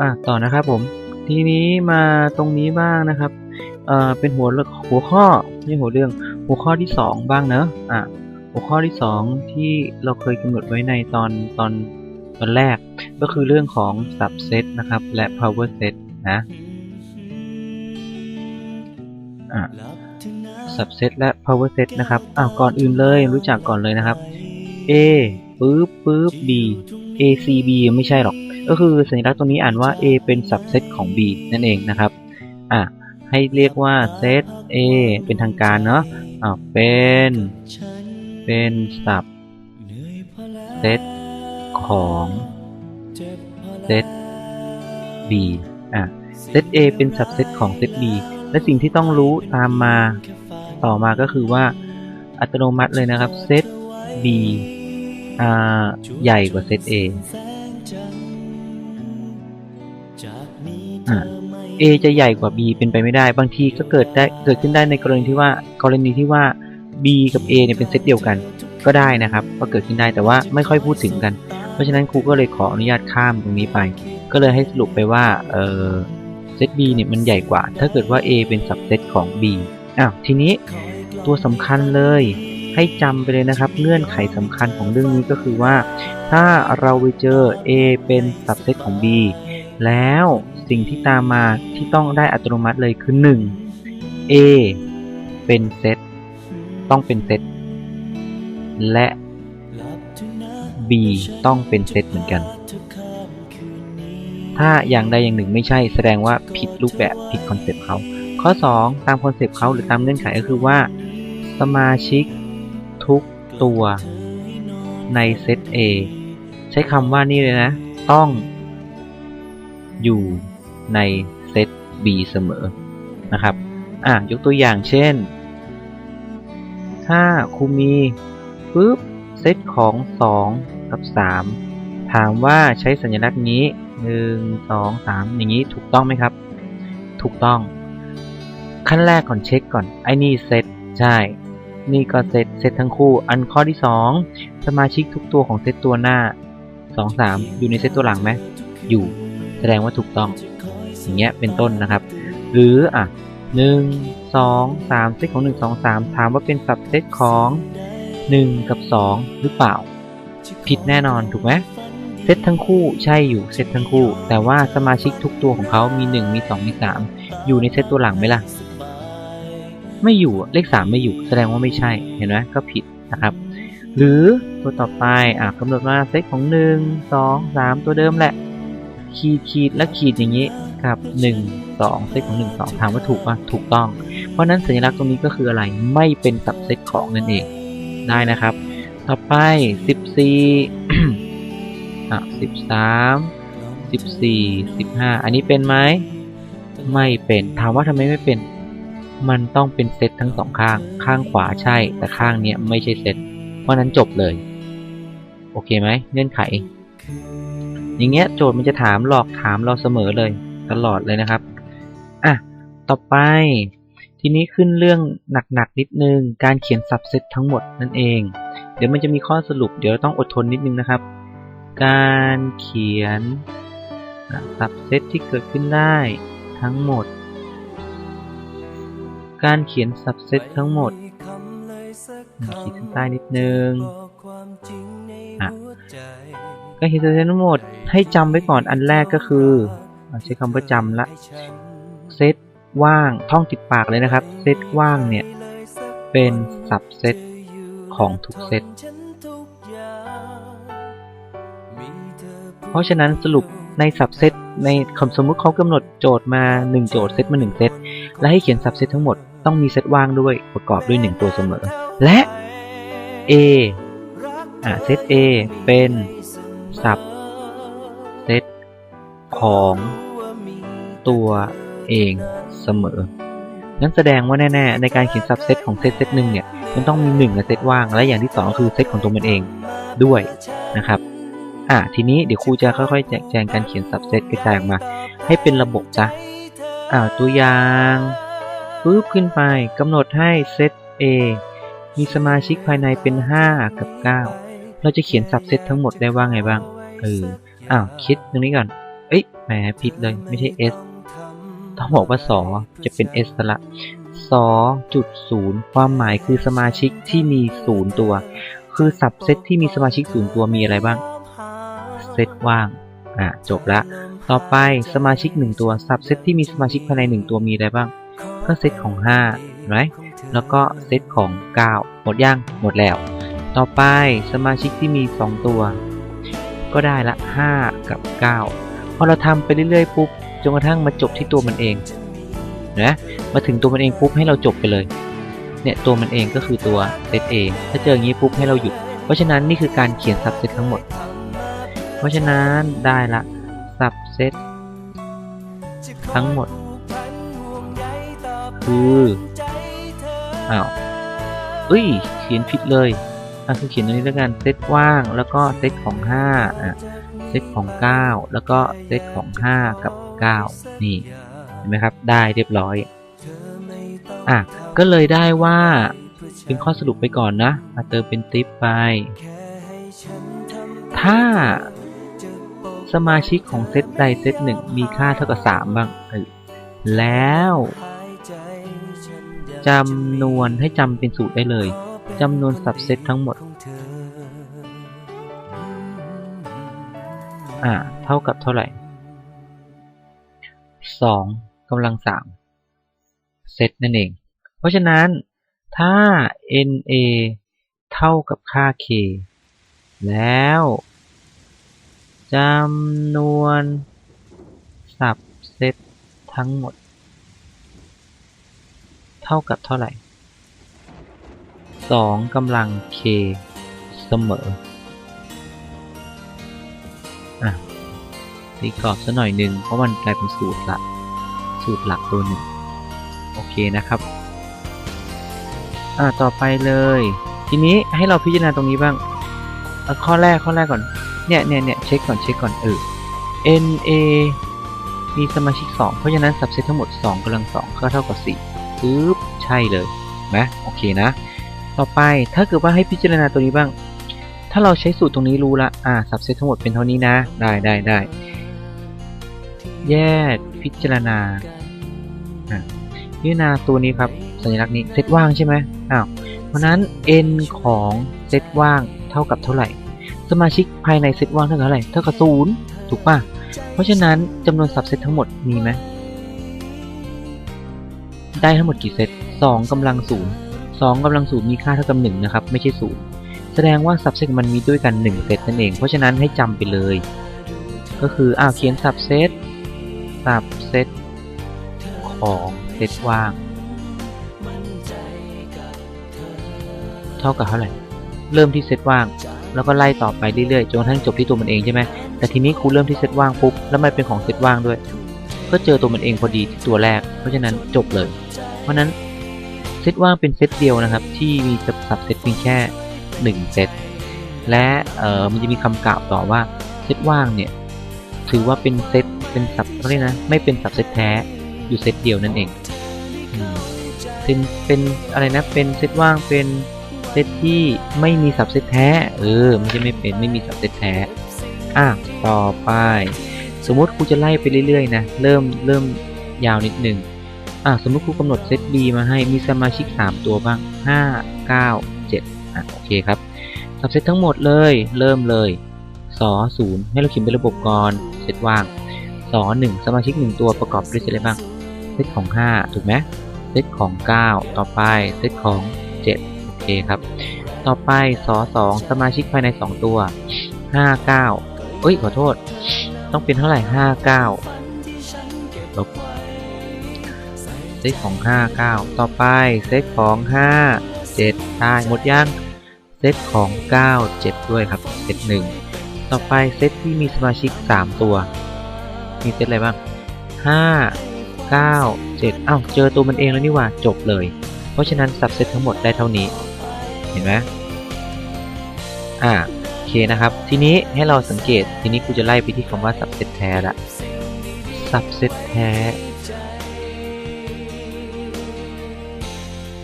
อะต่อนะครับผม ทีนี้มาตรงนี้บ้างนะครับเอ่อเป็นหัวหัวข้อไม่หัวเรื่อง หัวข้อที่สองบ้างเนอะอะหัวข้อที่สองที่เราเคยกำหนดไว้ในตอนตอนตอนแรก ก็คือเรื่องของ subset นะครับ และ power set นะอะ subset และ power set นะครับอ้าวก่อนอื่นเลยรู้จักก่อนเลยนะครับ A ปึ๊บปึ๊บ B A C B ไม่ใช่หรอก ก็คือสัญลักษณ์ตรงนี้อ่านว่า A เป็น subset ของ B นั่นเองนะครับอะให้เรียกว่า set A เป็นทางการเนาะอ่าเป็นเป็น subset ของ set B อะ set A เป็น subset ของ set B และสิ่งที่ต้องรู้ตามมาต่อมาก็คือว่าอัตโนมัติเลยนะครับ set B ใหญ่กว่า set A A จะใหญ่กว่า B เป็นไปไม่ได้ บางทีก็เกิดได้เกิดขึ้นได้ในกรณีที่ว่ากรณีที่ว่า B กับ A เนี่ยเป็นเซตเดียวกันก็ได้นะครับก็เกิดขึ้นได้แต่ว่าไม่ค่อยพูดถึงกัน เพราะฉะนั้นครูก็เลยขออนุญาตข้ามตรงนี้ไป ก็เลยให้สรุปไปว่าเออเซต B เนี่ยมันใหญ่กว่า ถ้าเกิดว่า A เป็นสับเซตของ B อ้าวทีนี้ตัวสำคัญเลยให้จำไปเลยนะครับ เงื่อนไขสำคัญของเรื่องนี้ก็คือว่า ถ้าเราไปเจอ A เป็นสับเซตของ B แล้วสิ่งที่ตามมาที่ต้องได้อัตโนมัติเลยคือ 1 A เป็นเซตต้องเป็นเซตและ B ต้องเป็นเซตเหมือนกัน ถ้าอย่างใดอย่างหนึ่งไม่ใช่แสดงว่าผิดรูปแบบผิดคอนเซปต์เขาข้อ 2 ตามคอนเซปต์เขาหรือตามเงื่อนไขก็คือว่า สมาชิกทุกตัวในเซต A ใช้คำว่านี่เลยนะ ต้อง อยู่ในเซต B เสมอนะครับอะยกตัวอย่างเช่น ถ้าครูมีปุ๊บเซตของ2กับ 3 ถามว่าใช้สัญลักษณ์นี้ 1 2 3 อย่างนี้ถูกต้องไหมครับ ถูกต้อง ขั้นแรกก่อนเช็คก่อน ไอ้นี่เซตใช่ นี่ก็เซตเซตทั้งคู่ อันข้อที่ 2 สมาชิกทุกตัวของเซตตัวหน้า 2 3 อยู่ในเซตตัวหลังไหมอยู่ แสดงว่าถูกต้อง อย่างเงี้ยเป็นต้นนะครับ หรืออะหนึ่งสองสามเซตของหนึ่งสองสามถามว่าเป็นสับเซตของหนึ่งกับสองหรือเปล่า ผิดแน่นอนถูกไหมเซตทั้งคู่ใช่อยู่เซตทั้งคู่ แต่ว่าสมาชิกทุกตัวของเขามีหนึ่งมีสองมีสามอยู่ในเซตตัวหลังไหมล่ะ ไม่อยู่เลขสามไม่อยู่ แสดงว่าไม่ใช่เห็นไหมก็ผิดนะครับ หรือตัวต่อไปอะกำหนดว่าเซตของหนึ่งสองสามตัวเดิมแหละ ขีดขีดและขีดอย่างนี้ครับ1 2เซตของ 1 2ถามว่าถูกป่ะถูกต้อง เพราะนั้นสัญลักษณ์ตรงนี้ก็คืออะไรไม่เป็นสับเซตของนั่นเองได้นะครับ ต่อไป 14อะ13 14 15 อันนี้เป็นไหมไม่เป็นถามว่าทำไมไม่เป็น มันต้องเป็นเซตทั้งสองข้าง ข้างขวาใช่ แต่ข้างเนี้ยไม่ใช่เซตเพราะนั้นจบเลย โอเคไหมเงื่อนไข อย่างเงี้ยโจทย์มันจะถามหลอกถามเราเสมอเลย ตลอดเลยนะครับอะต่อไป ทีนี้ขึ้นเรื่องหนักๆนิดนึง การเขียนสับเซตทั้งหมดนั่นเอง เดี๋ยวมันจะมีข้อสรุป เดี๋ยวต้องอดทนนิดนึงนะครับ การเขียนสับเซตที่เกิดขึ้นได้ทั้งหมด การเขียนสับเซตทั้งหมด ขีดเส้นใต้นิดนึงอะการเขียนสับเซตทั้งหมดให้จำไว้ก่อนอันแรกก็คือใช้คำว่าจำละเซตว่างท่องติดปากเลยนะครับเซตว่างเนี่ยเป็นสับเซตของทุกเซตเพราะฉะนั้นสรุปในสับเซตในคำสมมุติเขากำหนดโจทย์มา 1 โจทย์เซตมา 1 เซตและให้เขียนสับเซตทั้งหมดต้องมีเซตว่างด้วยประกอบด้วย 1 ตัวเสมอ และ A อะเซต A เป็นสับเซตของตัวเองเสมอ งั้นแสดงว่าแน่ๆ ในการเขียนสับเซตของเซตเซตหนึ่งเนี่ย มันต้องมีหนึ่งกับเซตว่าง และอย่างที่สองคือเซตของตัวมันเองด้วยนะครับ อะทีนี้เดี๋ยวครูจะค่อยๆ แจกแจงการเขียนสับเซตกระจายออกมา ให้เป็นระบบจ้ะ อ่าตัวอย่างปึ๊บขึ้นไปกำหนดให้เซต A มีสมาชิกภายในเป็น 5 กับ 9 เราจะเขียนสับเซตทั้งหมดได้ว่าไงบ้าง เออ อ้าว คิดตรงนี้ก่อนแหม ผิดเลย ไม่ใช่ s ต้องบอกว่าสอจะเป็น s ซะละสอจุดศูนย์ความหมายคือสมาชิกที่มีศูนย์ตัว คือสับเซตที่มีสมาชิกศูนย์ตัวมีอะไรบ้าง เซตว่าง อะ จบละ ต่อไปสมาชิกหนึ่งตัว สับเซตที่มีสมาชิกภายในหนึ่งตัวมีอะไรบ้าง ก็เซตของ5ไร แล้วก็เซตของ 9 หมดยังหมดแล้ว ต่อไปสมาชิกที่มี 2 ตัว ก็ได้ละ 5 กับ 9 พอเราทำไปเรื่อยๆปุ๊บจนกระทั่งมาจบที่ตัวมันเองนะมาถึงตัวมันเองปุ๊บให้เราจบไปเลยเนี่ยตัวมันเองก็คือตัวเซตเอง ถ้าเจออย่างนี้ปุ๊บให้เราหยุด เพราะฉะนั้นนี่คือการเขียนซับเซตทั้งหมด เพราะฉะนั้นได้ละซับเซตทั้งหมด คือ อ้าวเอ้ย เขียนผิดเลยอะคือเขียนตรงนี้แล้วกันเซตว่างแล้วก็เซตของ5อะเซตของ 9 แล้วก็เซตของ 5 กับ 9 นี่เห็นไหมครับ ได้เรียบร้อยอะก็เลยได้ว่าเป็นข้อสรุปไปก่อนนะมาเติมเป็นติ๊บไป ถ้าสมาชิกของเซตใดเซตหนึ่งมีค่าเท่ากับ 3 บ้าง แล้ว จำนวนให้จำเป็นสูตรได้เลยจำนวนสับเซตทั้งหมด อ่า เท่ากับเท่าไหร่ 2กำลัง 3 เซตนั่นเอง เพราะฉะนั้นถ้า NA เท่ากับค่า K แล้วจำนวนสับเซตทั้งหมด เท่ากับเท่าไหร่ 2กำลัง k เสมออะตีกรอบซะหน่อยหนึ่งเพราะมันกลายเป็นสูตรละสูตรหลักตัวหนึ่งโอเคนะครับอ่าต่อไปเลย ทีนี้ให้เราพิจารณาตรงนี้บ้างข้อแรกข้อแรกก่อนเนี่ยเนี่ยเนี่ยเช็คก่อนเช็คก่อนเออ NA มีสมาชิก 2 เพราะฉะนั้นสับเซตทั้งหมด 2กำลัง2ก็เท่ากับ 4 ปึ๊บใช่เลยนะโอเคนะ ต่อไปถ้าเกิดว่าให้พิจารณาตัวนี้บ้าง ถ้าเราใช้สูตรตรงนี้รู้ละอ่าสับเซตทั้งหมดเป็นเท่านี้นะ ได้ได้ได้แยกพิจารณาพิจารณาตัวนี้ครับ สัญลักษณ์นี้เซตว่างใช่ไหมอ้าวเพราะนั้น n ของเซตว่างเท่ากับเท่าไหร่ สมาชิกภายในเซตว่างเท่ากับเท่าไหร่เท่ากับศูนย์ถูกป่ะเพราะฉะนั้นจำนวนสับเซตทั้งหมดมีไหม ได้ทั้งหมดกี่เซตสองกำลังศูนย์สองกำลังศูนย์มีค่าเท่ากับหนึ่งนะครับ ไม่ใช่ศูนย์แสดงว่าสับเซตมันมีด้วยกันหนึ่งเซตนั่นเอง เพราะฉะนั้นให้จำไปเลย ก็คืออ้าวเขียนสับเซตสับเซตของเซตว่าง เท่ากับเท่าไหร่ เริ่มที่เซตว่าง แล้วก็ไล่ต่อไปเรื่อยๆ จนกระทั่งจบที่ตัวมันเองใช่ไหมแต่ทีนี้ครูเริ่มที่เซตว่างปุ๊บ แล้วมันเป็นของเซตว่างด้วย ก็เจอตัวมันเองพอดีที่ตัวแรก เพราะฉะนั้นจบเลย เพราะนั้นเซตว่างเป็นเซตเดียวนะครับ ที่มีสับเซตเพียงแค่ 1 เซตและเออมันจะมีคำกล่าวต่อว่าเซตว่างเนี่ยถือว่าเป็นเซตเป็นสับเขาเรียกนะไม่เป็นสับเซตแท้อยู่เซตเดียวนั่นเองอเป็นเป็นอะไรนะเป็นเซตว่างเป็นเซตที่ไม่มีสับเซตแท้เออมันจะไม่เป็นไม่มีสับเซตแท้อะต่อไป สมมติครูจะไล่ไปเรื่อยๆนะ เริ่มเริ่มยาวนิดหนึ่งอะสมมติครูกำหนดเซต B มาให้มีสมาชิก 3 ตัวบ้าง 5 9 7อะโอเคครับสับเซตทั้งหมดเลย เริ่มเลยสอ0ให้เราเขียนเป็นระบบก่อนเซตว่างสอ1สมาชิก 1 ตัวประกอบด้วยเซตอะไรบ้าง เซตของ 5 ถูกไหมเซตของ 9 ต่อไปเซตของ 7 โอเคครับ ต่อไปสอ2สมาชิกภายใน 2 ตัว 5 9เอ้ยขอโทษ ต้องเป็นเท่าไหร่5 9ลบเซตของ5 9ต่อไปเซตของ5 7ได้หมดยังเซตของ9 7ด้วยครับเซต1ต่อไปเซตที่มีสมาชิก3ตัว มีเซตอะไรบ้าง5 9 7อ้าวเจอตัวมันเองแล้วนี่ว่าจบเลย เพราะฉะนั้นสับเซตทั้งหมดได้เท่านี้ เห็นไหมอ่า คนะครับ ทีนี้ให้เราสังเกต ทีนี้กูจะไล่ไปที่คำว่าสับเซตแท้ละสับเซตแท้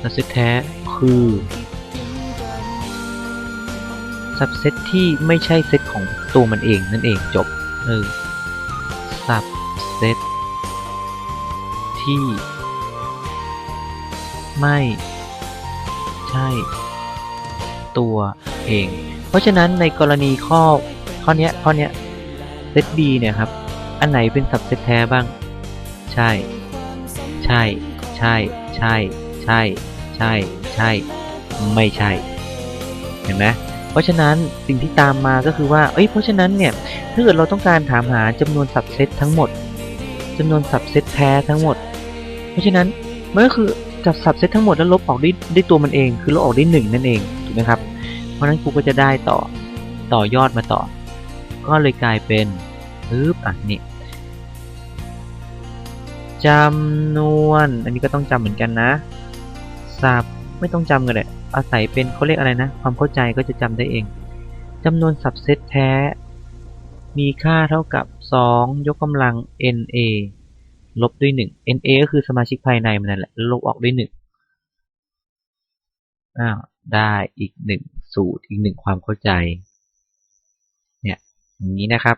สับเซตแท้คือสับเซตที่ไม่ใช่เซตของตัวมันเองนั่นเองจบ เออ subset ที่ ไม่ใช่ ตัวเอง ราะฉะนั้นในกรณีข้อข้อนี้ข้อนี้เซต B เนี่ยครับ อันไหนเป็น subset แท้บ้าง ใช่ ใช่ ใช่ ใช่ ใช่ ใช่ ใช่ ไม่ใช่ เห็นไหมเพราะฉะนั้นสิ่งที่ตามมาก็คือว่า เอ้ย เพราะฉะนั้นเนี่ย ถ้าเกิดเราต้องการถามหาจำนวน subset ทั้งหมดจำนวน subset แท้ทั้งหมด เพราะฉะนั้นมันก็คือจับ subset ทั้งหมดแล้วลบออกด้วยด้ตัวมันเอง คือลบออกได้หนึ่งนั่นเอง ถูกไหมครับ เพราะนั้นครูก็จะได้ต่อต่อยอดมาต่อ ก็เลยกลายเป็นปึ๊บอะนี่จำนวน อันนี้ก็ต้องจำเหมือนกันนะสับไม่ต้องจำกันเลยอาศัยเป็นเขาเรียกอะไรนะ ความเข้าใจก็จะจำได้เองจำนวนสับเซตแท้ มีค่าเท่ากับ 2 ยกกำลัง na ลบด้วย 1 na ก็คือสมาชิกภายในมันนั่นแหละลบออกด้วย 1อ้าวได้อีก 1 สูตรอีก1ความเข้าใจ เนี่ยอย่างนี้นะครับ